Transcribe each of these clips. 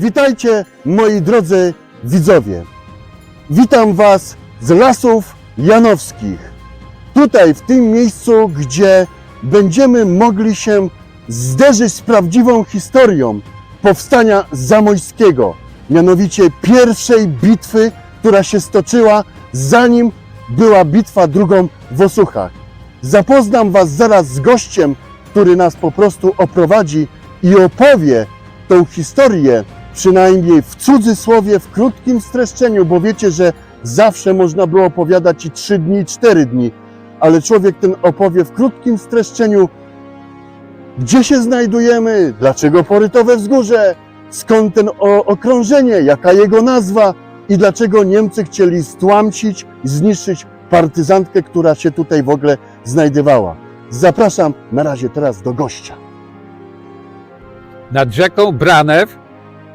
Witajcie, moi drodzy widzowie. Witam Was z lasów janowskich. Tutaj, w tym miejscu, gdzie będziemy mogli się zderzyć z prawdziwą historią powstania zamojskiego, mianowicie pierwszej bitwy, która się stoczyła zanim była bitwa drugą w Osuchach. Zapoznam Was zaraz z gościem, który nas po prostu oprowadzi i opowie tą historię, przynajmniej w cudzysłowie, w krótkim streszczeniu, bo wiecie, że zawsze można było opowiadać i trzy dni, cztery dni, ale człowiek ten opowie w krótkim streszczeniu, gdzie się znajdujemy, dlaczego Porytowe Wzgórze, skąd ten okrążenie, jaka jego nazwa i dlaczego Niemcy chcieli stłamsić zniszczyć partyzantkę, która się tutaj w ogóle znajdowała. Zapraszam na razie teraz do gościa. nad rzeką Branew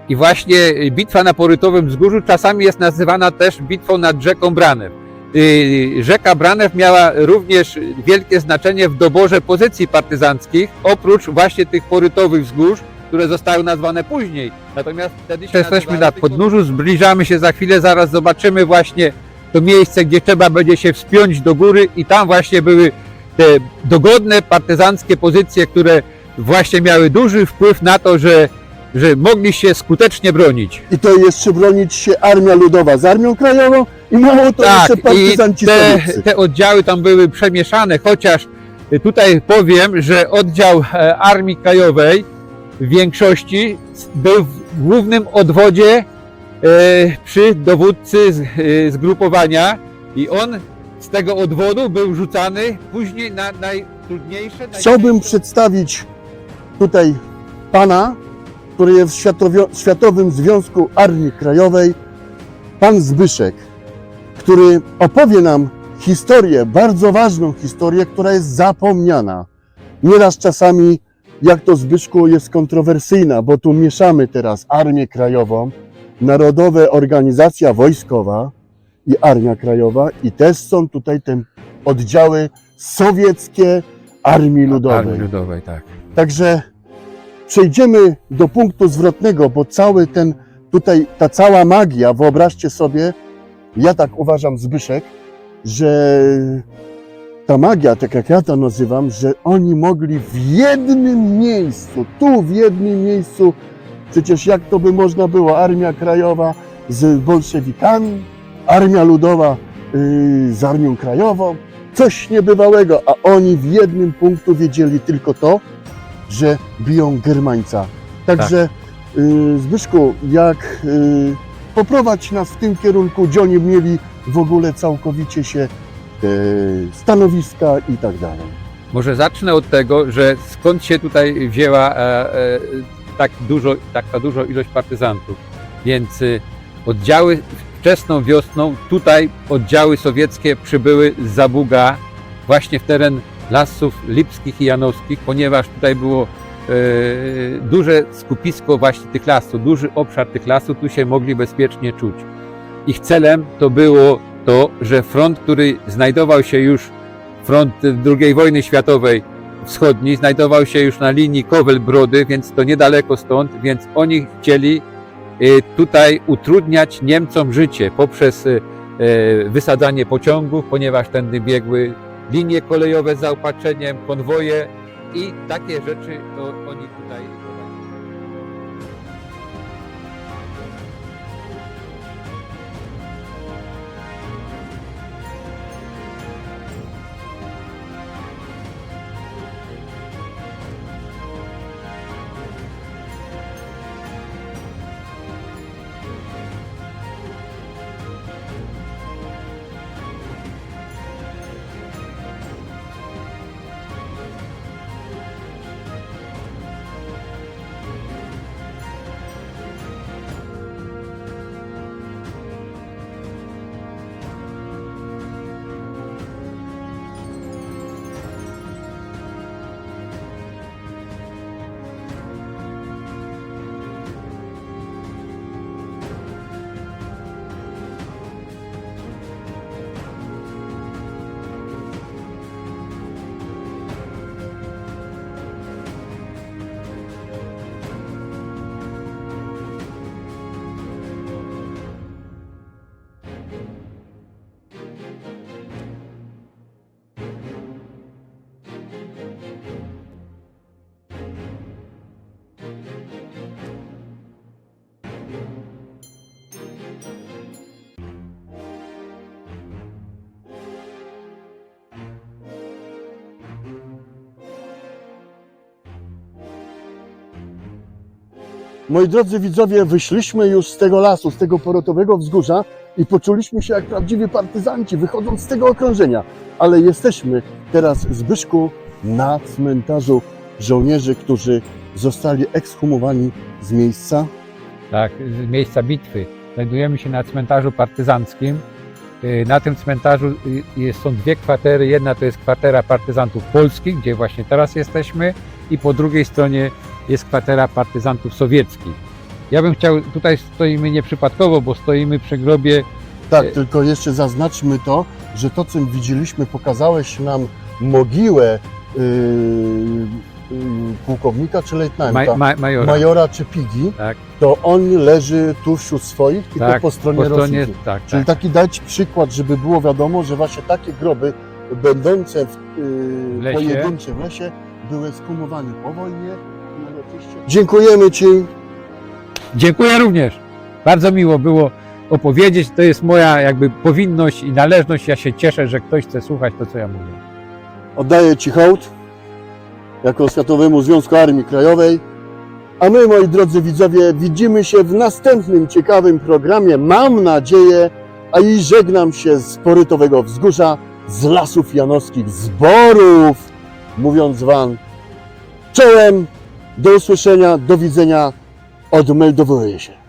i właśnie bitwa na Porytowym Wzgórzu czasami jest nazywana też bitwą nad rzeką Branew. Yy, Rzeka Branew miała również wielkie znaczenie w doborze pozycji partyzanckich, oprócz właśnie tych porytowych wzgórz, które zostały nazwane później. Natomiast wtedy się jesteśmy na podnóżu, zbliżamy się za chwilę, zaraz zobaczymy właśnie to miejsce, gdzie trzeba będzie się wspiąć do góry i tam właśnie były te dogodne partyzanckie pozycje, które właśnie miały duży wpływ na to, że, że mogli się skutecznie bronić. I to jeszcze bronić się Armia Ludowa z Armią Krajową i mało to tak, jeszcze partyzanci te, te oddziały tam były przemieszane, chociaż tutaj powiem, że oddział e, Armii Krajowej w większości był w głównym odwodzie e, przy dowódcy e, zgrupowania i on z tego odwodu był rzucany później na najtrudniejsze... Chciałbym przedstawić tutaj pana, który jest w Światowym Związku Armii Krajowej, pan Zbyszek, który opowie nam historię, bardzo ważną historię, która jest zapomniana. Nieraz czasami, jak to Zbyszku, jest kontrowersyjna, bo tu mieszamy teraz Armię Krajową, Narodowa Organizacja Wojskowa i Armia Krajowa i też są tutaj te oddziały sowieckie Armii Ludowej. Armii Ludowej, tak. Także przejdziemy do punktu zwrotnego, bo cały ten tutaj, ta cała magia, wyobraźcie sobie, ja tak uważam, Zbyszek, że ta magia, tak jak ja to nazywam, że oni mogli w jednym miejscu, tu w jednym miejscu, przecież jak to by można było, Armia Krajowa z bolszewikami, Armia Ludowa yy, z Armią Krajową, coś niebywałego, a oni w jednym punktu wiedzieli tylko to, że biją Germańca. Także y, Zbyszku, jak y, poprowadź nas w tym kierunku, gdzie oni mieli w ogóle całkowicie się y, stanowiska i tak dalej. Może zacznę od tego, że skąd się tutaj wzięła e, e, tak dużo, taka duża ilość partyzantów. Więc y, oddziały wczesną wiosną, tutaj oddziały sowieckie przybyły z Zabuga właśnie w teren lasów lipskich i janowskich, ponieważ tutaj było e, duże skupisko właśnie tych lasów, duży obszar tych lasów, tu się mogli bezpiecznie czuć. Ich celem to było to, że front, który znajdował się już front II wojny światowej wschodniej znajdował się już na linii Kowel-Brody, więc to niedaleko stąd, więc oni chcieli y, tutaj utrudniać Niemcom życie poprzez y, wysadzanie pociągów, ponieważ tędy biegły linie kolejowe zaopatrzeniem, konwoje i takie rzeczy to oni Moi drodzy widzowie, wyszliśmy już z tego lasu, z tego porotowego wzgórza i poczuliśmy się jak prawdziwi partyzanci, wychodząc z tego okrążenia. Ale jesteśmy teraz, Zbyszku, na cmentarzu żołnierzy, którzy zostali ekshumowani z miejsca. tak, z miejsca bitwy. Znajdujemy się na cmentarzu partyzanckim. Y, Na tym cmentarzu y, są dwie kwatery. Jedna to jest kwatera partyzantów polskich, gdzie właśnie teraz jesteśmy, i po drugiej stronie jest kwatera partyzantów sowieckich. Ja bym chciał, tutaj stoimy nieprzypadkowo, bo stoimy przy grobie Tak, E- tylko jeszcze zaznaczmy to, że to, co widzieliśmy, pokazałeś nam mogiłę yy, yy, pułkownika czy lejtnanta, ma, ma, majora. majora czy pigi, Tak, to on leży tu wśród swoich, tylko tak, po stronie, po stronie Rosji. tak, Czyli tak. taki dać przykład, żeby było wiadomo, że właśnie takie groby będące w, W yy, lesie. pojedyncze w lesie były skumowane po wojnie. Dziękujemy Ci. Dziękuję również. Bardzo miło było opowiedzieć. To jest moja jakby powinność i należność. Ja się cieszę, że ktoś chce słuchać to, co ja mówię. Oddaję Ci hołd jako Światowemu Związku Armii Krajowej. A my, moi drodzy widzowie, widzimy się w następnym ciekawym programie. Mam nadzieję, a i żegnam się z Porytowego Wzgórza, z Lasów Janowskich, z Borów, mówiąc Wam czołem, do usłyszenia, do widzenia, odmeldowuję się.